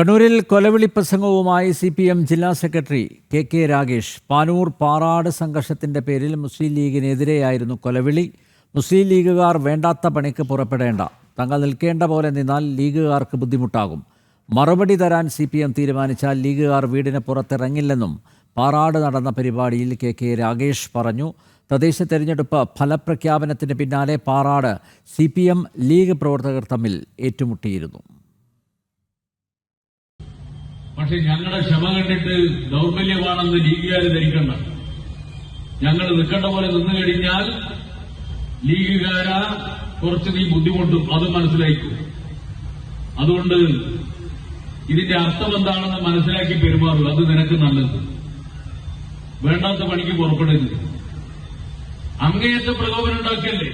കണ്ണൂരിൽ കൊലവിളി പ്രസംഗവുമായി സി പി എം ജില്ലാ secretary K K Ragesh Panur Parad സംഘർഷത്തിന്റെ പേരിൽ മുസ്ലിം ലീഗിനെതിരെയായിരുന്നു കൊലവിളി. മുസ്ലിം ലീഗുകാർ വേണ്ടാത്ത പണിക്ക് പുറപ്പെടേണ്ട. തങ്ങൾ നിൽക്കേണ്ട പോലെ നിന്നാൽ ലീഗുകാർക്ക് ബുദ്ധിമുട്ടാകും. മറുപടി തരാൻ സി പി എം തീരുമാനിച്ചാൽ ലീഗുകാർ വീടിന് പുറത്തിറങ്ങില്ലെന്നും പാറാട് നടന്ന പരിപാടിയിൽ കെ കെ രാഗേഷ് പറഞ്ഞു. തദ്ദേശ തെരഞ്ഞെടുപ്പ് ഫലപ്രഖ്യാപനത്തിന് പിന്നാലെ Parad C P M league പ്രവർത്തകർ തമ്മിൽ ഏറ്റുമുട്ടിയിരുന്നു. പക്ഷെ ഞങ്ങളുടെ ക്ഷമ കണ്ടിട്ട് ദൗർബല്യമാണെന്ന് ലീഗുകാർ ധരിക്കണ്ട. ഞങ്ങൾ നിൽക്കേണ്ട പോലെ നിന്നു കഴിഞ്ഞാൽ ലീഗുകാര കുറച്ച് നീ ബുദ്ധിമുട്ടും അത് മനസ്സിലാക്കും അതുകൊണ്ട് ഇതിന്റെ അർത്ഥം എന്താണെന്ന് മനസ്സിലാക്കി പെരുമാറുക അത് നിനക്ക് നല്ലത്. വേണ്ടാത്ത പണിക്ക് പുറപ്പെടരുത്. അങ്ങേയത്തെ പ്രകോപനം ഉണ്ടാക്കിയല്ലേ?